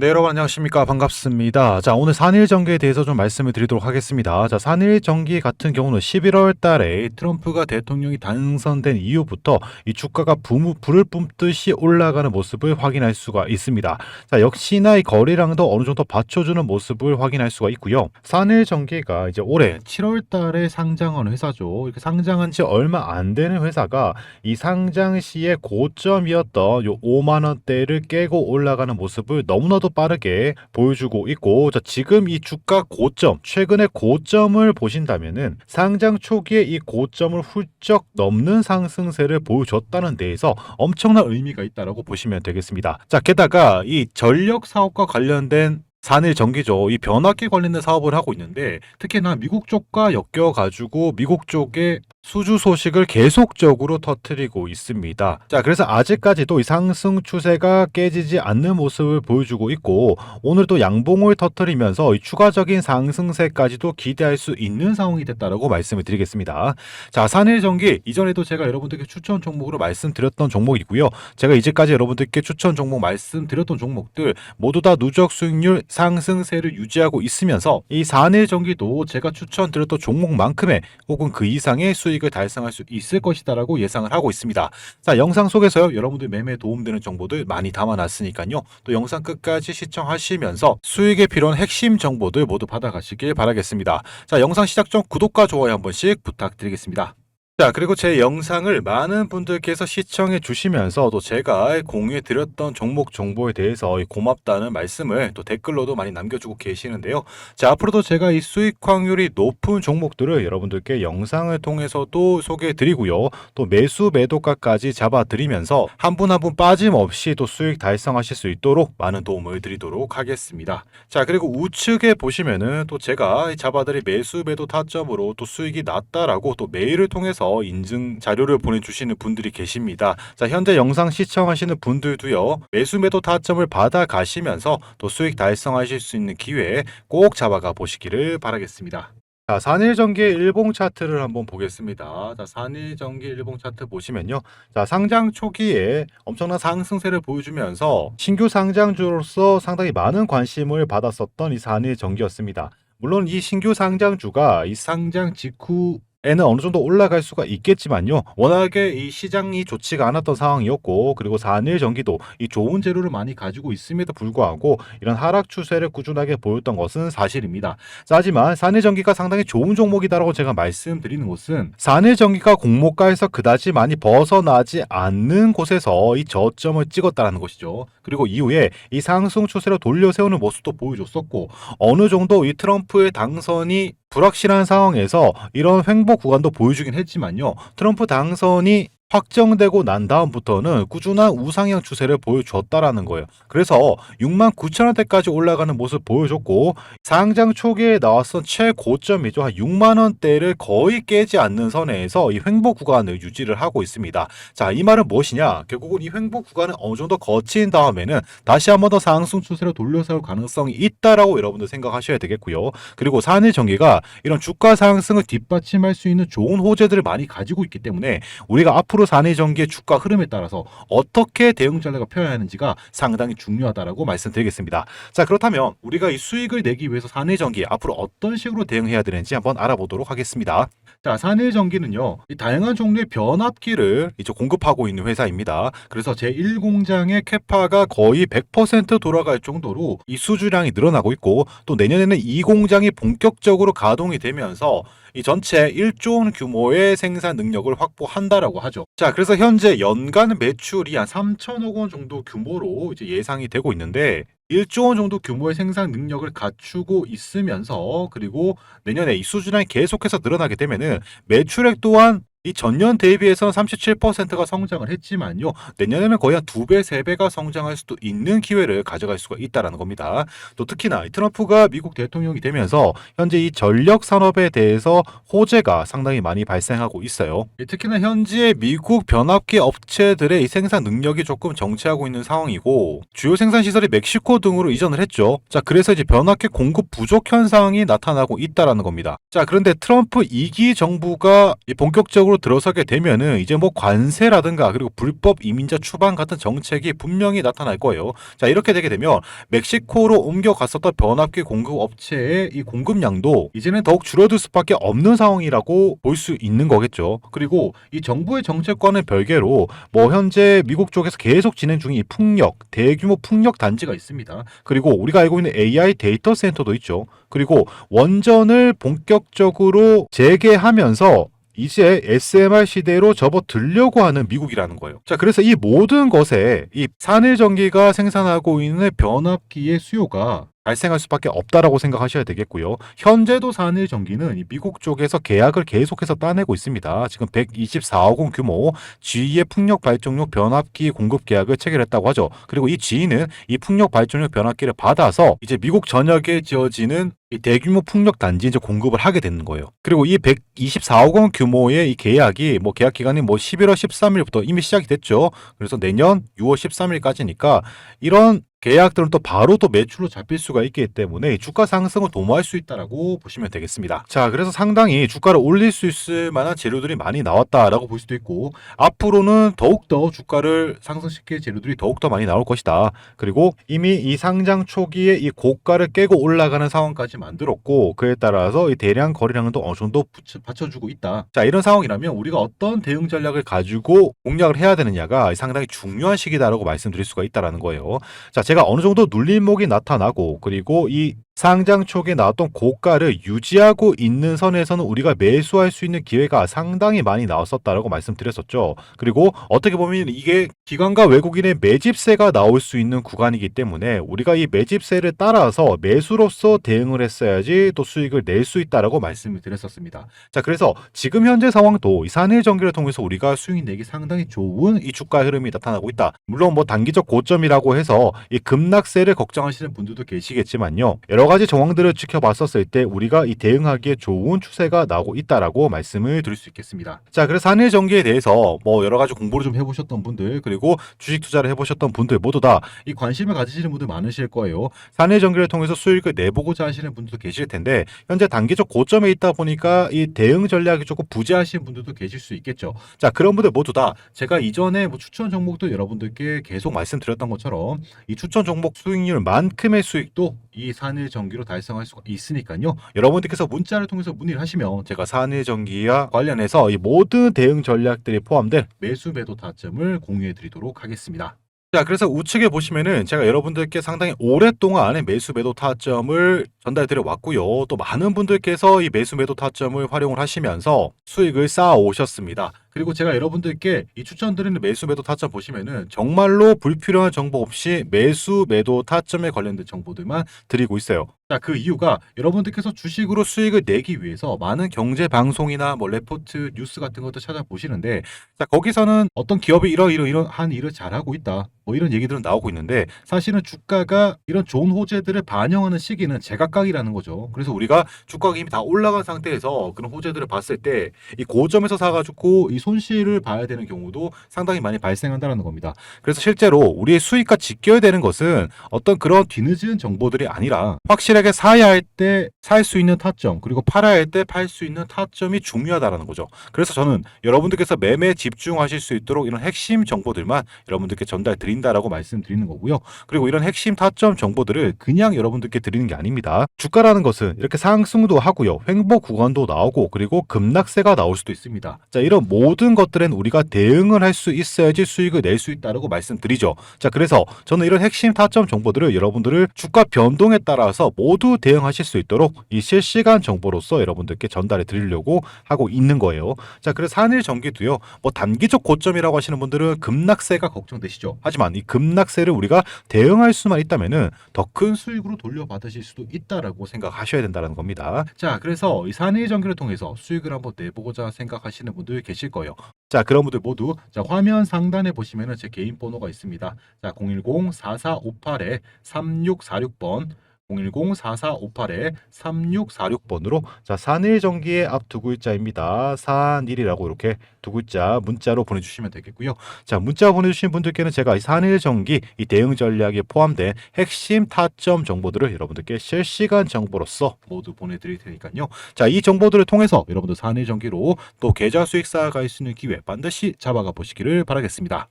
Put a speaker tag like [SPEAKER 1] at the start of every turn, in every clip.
[SPEAKER 1] 네, 여러분 안녕하십니까. 반갑습니다. 자, 오늘 산일 전기에 대해서 좀 말씀을 드리도록 하겠습니다. 자, 산일 전기 같은 경우는 11월 달에 트럼프가 대통령이 당선된 이후부터 이 주가가 부, 불을 뿜듯이 올라가는 모습을 확인할 수가 있습니다. 자, 역시나 이 거래량도 어느 정도 받쳐주는 모습을 확인할 수가 있고요. 산일 전기가 이제 올해 7월 달에 상장한 회사죠. 이렇게 상장한 지 얼마 안 되는 회사가 이 상장 시의 고점이었던 요 5만 원대를 깨고 올라가는 모습을 너무나도 빠르게 보여주고 있고 자, 지금 이 주가 고점 최근의 고점을 보신다면은 상장 초기에 이 고점을 훌쩍 넘는 상승세를 보여줬다는 데에서 엄청난 의미가 있다라고 보시면 되겠습니다. 자 게다가 이 전력 사업과 관련된 산일 전기죠. 이 변압기 관련된 사업을 하고 있는데 특히나 미국 쪽과 엮여 가지고 미국 쪽에 수주 소식을 계속적으로 터트리고 있습니다. 자, 그래서 아직까지도 이 상승 추세가 깨지지 않는 모습을 보여주고 있고 오늘도 양봉을 터트리면서 이 추가적인 상승세까지도 기대할 수 있는 상황이 됐다라고 말씀을 드리겠습니다. 자, 산일전기 이전에도 제가 여러분들께 추천 종목으로 말씀드렸던 종목이고요. 제가 이제까지 여러분들께 추천 종목 말씀드렸던 종목들 모두 다 누적 수익률 상승세를 유지하고 있으면서 이 산일전기도 제가 추천드렸던 종목만큼의 혹은 그 이상의 수익 을 달성할 수 있을 것이다라고 예상을 하고 있습니다. 자, 영상 속에서요. 여러분들 매매에 도움되는 정보들 많이 담아놨으니까요. 또 영상 끝까지 시청하시면서 수익에 필요한 핵심 정보들 모두 받아가시길 바라겠습니다. 자, 영상 시작 전 구독과 좋아요 한 번씩 부탁드리겠습니다. 자, 그리고 제 영상을 많은 분들께서 시청해 주시면서 또 제가 공유해 드렸던 종목 정보에 대해서 고맙다는 말씀을 또 댓글로도 많이 남겨주고 계시는데요. 자, 앞으로도 제가 이 수익 확률이 높은 종목들을 여러분들께 영상을 통해서도 소개해 드리고요. 또 매수 매도가까지 잡아 드리면서 한 분 한분 빠짐없이 또 수익 달성하실 수 있도록 많은 도움을 드리도록 하겠습니다. 자, 그리고 우측에 보시면은 또 제가 잡아드린 매수 매도 타점으로 또 수익이 났다라고 또 메일을 통해서 인증 자료를 보내주시는 분들이 계십니다. 자, 현재 영상 시청하시는 분들도요, 매수 매도 타점을 받아 가시면서 또 수익 달성하실 수 있는 기회 꼭 잡아가 보시기를 바라겠습니다. 자, 산일전기의 일봉 차트를 한번 보겠습니다. 자, 산일전기 일봉 차트 보시면요. 자, 상장 초기에 엄청난 상승세를 보여주면서 신규 상장주로서 상당히 많은 관심을 받았었던 이 산일전기였습니다. 물론 이 신규 상장주가 이 상장 직후 에는 어느 정도 올라갈 수가 있겠지만요. 워낙에 이 시장이 좋지가 않았던 상황이었고, 그리고 산일 전기도 이 좋은 재료를 많이 가지고 있음에도 불구하고 이런 하락 추세를 꾸준하게 보였던 것은 사실입니다. 자, 하지만 산일 전기가 상당히 좋은 종목이다라고 제가 말씀드리는 것은 산일 전기가 공모가에서 그다지 많이 벗어나지 않는 곳에서 이 저점을 찍었다라는 것이죠. 그리고 이후에 이 상승 추세로 돌려 세우는 모습도 보여줬었고 어느 정도 이 트럼프의 당선이 불확실한 상황에서 이런 횡보 구간도 보여주긴 했지만요. 트럼프 당선이 확정되고 난 다음부터는 꾸준한 우상향 추세를 보여줬다라는 거예요. 그래서 6만 9천 원대까지 올라가는 모습 보여줬고 상장 초기에 나왔던 최고점이죠. 한 6만 원대를 거의 깨지 않는 선에서 이 횡보 구간을 유지를 하고 있습니다. 자, 이 말은 무엇이냐? 결국은 이 횡보 구간을 어느 정도 거친 다음에는 다시 한번 더 상승 추세로 돌려세울 가능성이 있다라고 여러분들 생각하셔야 되겠고요. 그리고 산일 전기가 이런 주가 상승을 뒷받침할 수 있는 좋은 호재들을 많이 가지고 있기 때문에 우리가 앞으로 산일 전기의 주가 흐름에 따라서 어떻게 대응 전략을 펴야 하는지가 상당히 중요하다라고 말씀드리겠습니다. 자, 그렇다면 우리가 이 수익을 내기 위해서 산일 전기 앞으로 어떤 식으로 대응해야 되는지 한번 알아보도록 하겠습니다. 자, 산일전기는요, 이 다양한 종류의 변압기를 이제 공급하고 있는 회사입니다. 그래서 제1공장의 캐파가 거의 100% 돌아갈 정도로 이 수주량이 늘어나고 있고, 또 내년에는 이 공장이 본격적으로 가동이 되면서 이 전체 1조 원 규모의 생산 능력을 확보한다라고 하죠. 자, 그래서 현재 연간 매출이 한 3천억 원 정도 규모로 이제 예상이 되고 있는데 1조 원 정도 규모의 생산 능력을 갖추고 있으면서 그리고 내년에 이 수준이 계속해서 늘어나게 되면은 매출액 또한 이 전년 대비해서 37%가 성장을 했지만요. 내년에는 거의 한두 배, 세 배가 성장할 수도 있는 기회를 가져갈 수가 있다라는 겁니다. 또 특히나 이 트럼프가 미국 대통령이 되면서 현재 이 전력 산업에 대해서 호재가 상당히 많이 발생하고 있어요. 이 특히나 현재 미국 변압기 업체들의 이 생산 능력이 조금 정체하고 있는 상황이고 주요 생산 시설이 멕시코 등으로 이전을 했죠. 자, 그래서 이제 변압기 공급 부족 현상이 나타나고 있다라는 겁니다. 자, 그런데 트럼프 2기 정부가 이 본격적으로 들어서게 되면은 이제 뭐 관세라든가 그리고 불법 이민자 추방 같은 정책이 분명히 나타날 거예요. 자, 이렇게 되게 되면 멕시코로 옮겨갔었던 변압기 공급 업체의 이 공급량도 이제는 더욱 줄어들 수밖에 없는 상황이라고 볼 수 있는 거겠죠. 그리고 이 정부의 정책과는 별개로 뭐 현재 미국 쪽에서 계속 진행 중인 이 풍력, 대규모 풍력 단지가 있습니다. 그리고 우리가 알고 있는 AI 데이터 센터도 있죠. 그리고 원전을 본격적으로 재개하면서 이제 SMR 시대로 접어들려고 하는 미국이라는 거예요. 자, 그래서 이 모든 것에 이 산일 전기가 생산하고 있는 변압기의 수요가 발생할 수밖에 없다라고 생각하셔야 되겠고요. 현재도 산일 전기는 이 미국 쪽에서 계약을 계속해서 따내고 있습니다. 지금 124억 원 규모 GE의 풍력 발전용 변압기 공급 계약을 체결했다고 하죠. 그리고 이 GE는 이 풍력 발전용 변압기를 받아서 이제 미국 전역에 지어지는 이 대규모 풍력 단지 이제 공급을 하게 되는 거예요. 그리고 이 124억 원 규모의 이 계약이 뭐 계약 기간이 뭐 11월 13일부터 이미 시작이 됐죠. 그래서 내년 6월 13일까지니까 이런 계약들은 또 바로 또 매출로 잡힐 수가 있기 때문에 주가 상승을 도모할 수 있다라고 보시면 되겠습니다. 자, 그래서 상당히 주가를 올릴 수 있을 만한 재료들이 많이 나왔다라고 볼 수도 있고 앞으로는 더욱더 주가를 상승시킬 재료들이 더욱더 많이 나올 것이다. 그리고 이미 이 상장 초기에 이 고가를 깨고 올라가는 상황까지 만들었고 그에 따라서 이 대량 거래량도 어느 정도 받쳐주고 있다. 자, 이런 상황이라면 우리가 어떤 대응 전략을 가지고 공략을 해야 되느냐가 상당히 중요한 시기다라고 말씀드릴 수가 있다라는 거예요. 자, 제가 어느 정도 눌림목이 나타나고 그리고 이 상장 초기에 나왔던 고가를 유지하고 있는 선에서는 우리가 매수할 수 있는 기회가 상당히 많이 나왔었다라고 말씀드렸었죠. 그리고 어떻게 보면 이게 기관과 외국인의 매집세가 나올 수 있는 구간이기 때문에 우리가 이 매집세를 따라서 매수로서 대응을 했어야지 또 수익을 낼 수 있다라고 말씀을 드렸었습니다. 자, 그래서 지금 현재 상황도 이 산일 전기를 통해서 우리가 수익 내기 상당히 좋은 이 주가 흐름이 나타나고 있다. 물론 뭐 단기적 고점이라고 해서 이 급락세를 걱정하시는 분들도 계시겠지만요. 여러 가지 정황들을 지켜봤었을 때 우리가 이 대응하기에 좋은 추세가 나오고 있다라고 말씀을 드릴 수 있겠습니다. 자, 그래서 한일 전기에 대해서 뭐 여러 가지 공부를 좀 해보셨던 분들 그리고 주식 투자를 해보셨던 분들 모두 다 이 관심을 가지시는 분들 많으실 거예요. 산일 전기를 통해서 수익을 내보고자 하시는 분들도 계실 텐데 현재 단기적 고점에 있다 보니까 이 대응 전략이 조금 부재하신 분들도 계실 수 있겠죠. 자, 그런 분들 모두 다 제가 이전에 뭐 추천 종목도 여러분들께 계속 말씀드렸던 것처럼 이 추천 종목 수익률만큼의 수익도 이 산일 전 기로 달성할 수가 있으니까요. 여러분들께서 문자를 통해서 문의를 하시면 제가 산일 전기와 관련해서 이 모든 대응 전략들이 포함된 매수 매도 타점을 공유해 드리도록 하겠습니다. 자, 그래서 우측에 보시면은 제가 여러분들께 상당히 오랫동안 매수 매도 타점을 전달해 드려 왔고요. 또 많은 분들께서 이 매수 매도 타점을 활용을 하시면서 수익을 쌓아 오셨습니다. 그리고 제가 여러분들께 이 추천드리는 매수 매도 타점 보시면은 정말로 불필요한 정보 없이 매수 매도 타점에 관련된 정보들만 드리고 있어요. 자, 그 이유가 여러분들께서 주식으로 수익을 내기 위해서 많은 경제 방송이나 뭐 레포트, 뉴스 같은 것도 찾아보시는데 자, 거기서는 어떤 기업이 이러이러 이러한 일을 잘하고 있다. 뭐 이런 얘기들은 나오고 있는데 사실은 주가가 이런 좋은 호재들을 반영하는 시기는 제각각이라는 거죠. 그래서 우리가 주가가 이미 다 올라간 상태에서 그런 호재들을 봤을 때 이 고점에서 사가지고 이 손실을 봐야 되는 경우도 상당히 많이 발생한다는 겁니다. 그래서 실제로 우리의 수익과 직결 되는 것은 어떤 그런 뒤늦은 정보들이 아니라 확실하게 사야 할 때 살 수 있는 타점 그리고 팔아야 할 때 팔 수 있는 타점이 중요하다라는 거죠. 그래서 저는 여러분들께서 매매에 집중하실 수 있도록 이런 핵심 정보들만 여러분들께 전달 드린다라고 말씀드리는 거고요. 그리고 이런 핵심 타점 정보들을 그냥 여러분들께 드리는 게 아닙니다. 주가라는 것은 이렇게 상승도 하고요. 횡보 구간도 나오고 그리고 급락세가 나올 수도 있습니다. 자, 이런 모든 것들은 우리가 대응을 할 수 있어야지 수익을 낼 수 있다라고 말씀드리죠. 자, 그래서 저는 이런 핵심 타점 정보들을 여러분들을 주가 변동에 따라서 모두 대응하실 수 있도록 이 실시간 정보로서 여러분들께 전달해 드리려고 하고 있는 거예요. 자, 그래서 산일 전기도요. 뭐 단기적 고점이라고 하시는 분들은 급락세가 걱정되시죠. 하지만 이 급락세를 우리가 대응할 수만 있다면은 더 큰 수익으로 돌려받으실 수도 있다라고 생각하셔야 된다는 겁니다. 자, 그래서 이 산일 전기를 통해서 수익을 한번 내보고자 생각하시는 분들 계실 거예요. 자, 그런 분들 모두 자, 화면 상단에 보시면은 제 개인 번호가 있습니다. 자, 010-4458-3646번 010-4458-3646번으로 자 산일전기의 앞 두 글자입니다. 산일이라고 이렇게 두 글자 문자로 보내주시면 되겠고요. 자 문자 보내주신 분들께는 제가 이 산일전기 이 대응 전략에 포함된 핵심 타점 정보들을 여러분들께 실시간 정보로서 모두 보내드릴 테니까요. 자이 정보들을 통해서 여러분들 산일전기로 또 계좌 수익 쌓아갈 수 있는 기회 반드시 잡아가 보시기를 바라겠습니다.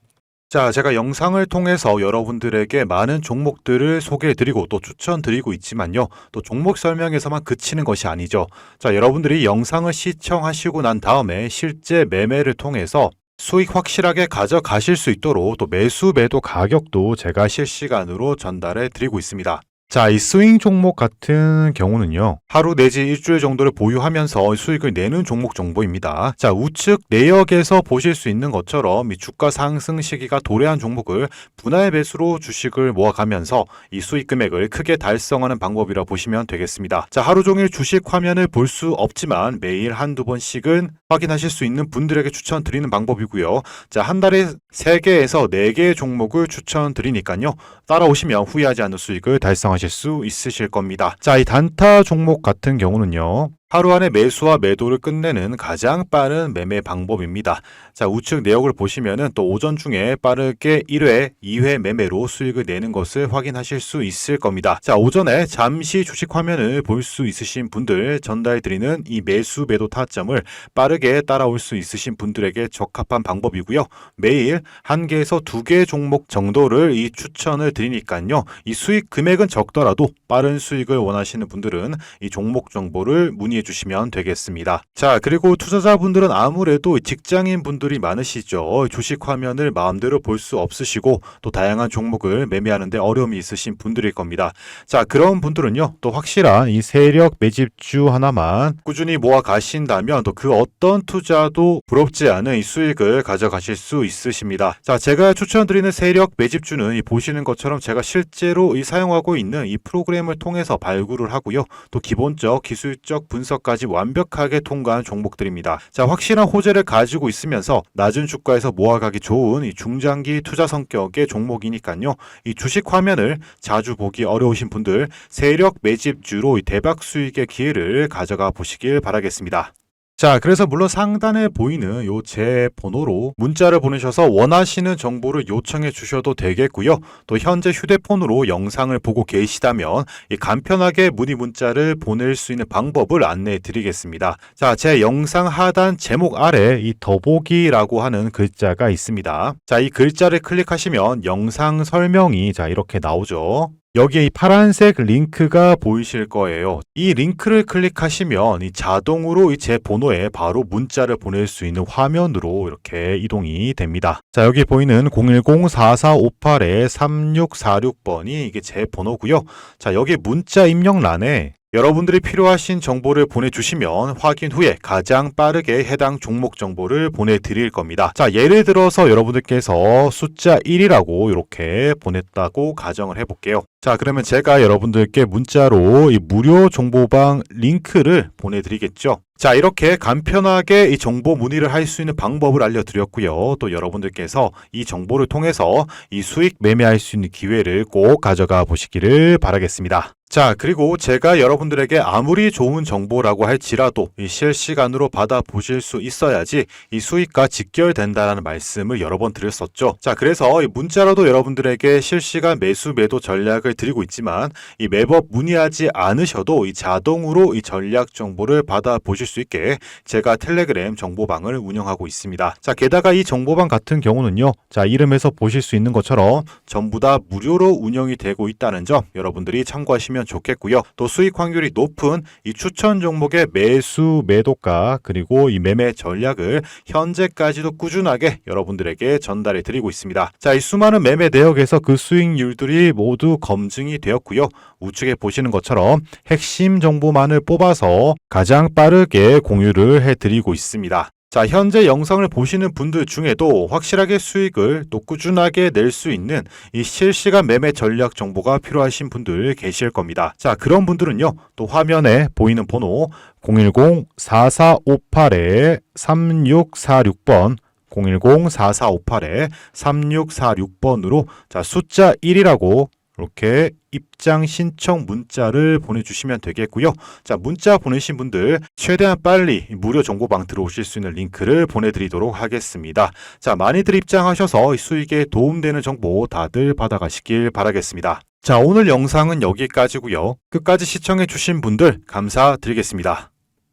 [SPEAKER 1] 자, 제가 영상을 통해서 여러분들에게 많은 종목들을 소개해드리고 또 추천드리고 있지만요. 또 종목 설명에서만 그치는 것이 아니죠. 자, 여러분들이 영상을 시청하시고 난 다음에 실제 매매를 통해서 수익 확실하게 가져가실 수 있도록 또 매수 매도 가격도 제가 실시간으로 전달해 드리고 있습니다. 자, 이 스윙 종목 같은 경우는요. 하루 내지 일주일 정도를 보유하면서 수익을 내는 종목 정보입니다. 자, 우측 내역에서 보실 수 있는 것처럼 이 주가 상승 시기가 도래한 종목을 분할 매수로 주식을 모아가면서 이 수익 금액을 크게 달성하는 방법이라 보시면 되겠습니다. 자, 하루 종일 주식 화면을 볼 수 없지만 매일 한두 번씩은 확인하실 수 있는 분들에게 추천드리는 방법이고요. 자, 한 달에 3개에서 4개의 종목을 추천드리니까요. 따라오시면 후회하지 않는 수익을 달성하실 수 있으실 겁니다. 자, 이 단타 종목 같은 경우는요. 하루 안에 매수와 매도를 끝내는 가장 빠른 매매 방법입니다. 자, 우측 내역을 보시면은 또 오전 중에 빠르게 1회, 2회 매매로 수익을 내는 것을 확인하실 수 있을 겁니다. 자, 오전에 잠시 주식 화면을 볼 수 있으신 분들 전달 드리는 이 매수 매도 타점을 빠르게 따라올 수 있으신 분들에게 적합한 방법이고요. 매일 한 개에서 두 개 종목 정도를 이 추천을 드리니까요. 이 수익 금액은 적더라도 빠른 수익을 원하시는 분들은 이 종목 정보를 문의 해 주시면 되겠습니다. 자, 그리고 투자자분들은 아무래도 직장인 분들이 많으시죠. 주식 화면을 마음대로 볼 수 없으시고 또 다양한 종목을 매매하는데 어려움이 있으신 분들일 겁니다. 자, 그런 분들은요. 또 확실한 이 세력 매집주 하나만 꾸준히 모아 가신다면 또 그 어떤 투자도 부럽지 않은 이 수익을 가져가실 수 있으십니다. 자, 제가 추천드리는 세력 매집주는 이 보시는 것처럼 제가 실제로 이 사용하고 있는 이 프로그램을 통해서 발굴을 하고요. 또 기본적 기술적 분석 까지 완벽하게 통과한 종목들입니다. 자, 확실한 호재를 가지고 있으면서 낮은 주가에서 모아가기 좋은 이 중장기 투자 성격의 종목이니까요. 이 주식 화면을 자주 보기 어려우신 분들 세력 매집주로 이 대박 수익의 기회를 가져가 보시길 바라겠습니다. 자, 그래서 물론 상단에 보이는 요 제 번호로 문자를 보내셔서 원하시는 정보를 요청해 주셔도 되겠고요. 또 현재 휴대폰으로 영상을 보고 계시다면 이 간편하게 문의 문자를 보낼 수 있는 방법을 안내해 드리겠습니다. 자, 제 영상 하단 제목 아래 이 더보기라고 하는 글자가 있습니다. 자, 이 글자를 클릭하시면 영상 설명이 자, 이렇게 나오죠. 여기에 이 파란색 링크가 보이실 거예요. 이 링크를 클릭하시면 이 자동으로 이 제 번호에 바로 문자를 보낼 수 있는 화면으로 이렇게 이동이 됩니다. 자, 여기 보이는 010-4458-3646번이 이게 제 번호고요. 자, 여기 문자 입력란에 여러분들이 필요하신 정보를 보내주시면 확인 후에 가장 빠르게 해당 종목 정보를 보내드릴 겁니다. 자, 예를 들어서 여러분들께서 숫자 1이라고 이렇게 보냈다고 가정을 해볼게요. 자, 그러면 제가 여러분들께 문자로 이 무료 정보방 링크를 보내드리겠죠. 자, 이렇게 간편하게 이 정보 문의를 할 수 있는 방법을 알려드렸고요. 또 여러분들께서 이 정보를 통해서 이 수익 매매할 수 있는 기회를 꼭 가져가 보시기를 바라겠습니다. 자, 그리고 제가 여러분들에게 아무리 좋은 정보라고 할지라도 이 실시간으로 받아 보실 수 있어야지 이 수익과 직결된다라는 말씀을 여러 번 드렸었죠. 자, 그래서 이 문자로도 여러분들에게 실시간 매수 매도 전략을 드리고 있지만 이 매번 문의하지 않으셔도 이 자동으로 이 전략 정보를 받아 보실 수 있게 제가 텔레그램 정보방을 운영하고 있습니다. 자, 게다가 이 정보방 같은 경우는요. 자, 이름에서 보실 수 있는 것처럼 전부 다 무료로 운영이 되고 있다는 점 여러분들이 참고하 시면 좋겠고요. 또 수익 확률이 높은 이 추천 종목의 매수 매도가 그리고 이 매매 전략을 현재까지도 꾸준하게 여러분들에게 전달해 드리고 있습니다. 자, 이 수많은 매매 내역에서 그 수익률들이 모두 검증이 되었고요. 우측에 보시는 것처럼 핵심 정보만을 뽑아서 가장 빠르게 공유를 해 드리고 있습니다. 자, 현재 영상을 보시는 분들 중에도 확실하게 수익을 또 꾸준하게 낼 수 있는 이 실시간 매매 전략 정보가 필요하신 분들 계실 겁니다. 자, 그런 분들은요, 또 화면에 보이는 번호 010-4458-3646번 010-4458-3646번으로 자, 숫자 1이라고 이렇게 입장 신청 문자를 보내주시면 되겠고요. 자, 문자 보내신 분들 최대한 빨리 무료 정보방 들어오실 수 있는 링크를 보내드리도록 하겠습니다. 자, 많이들 입장하셔서 수익에 도움되는 정보 다들 받아가시길 바라겠습니다. 자, 오늘 영상은 여기까지고요. 끝까지 시청해주신 분들 감사드리겠습니다.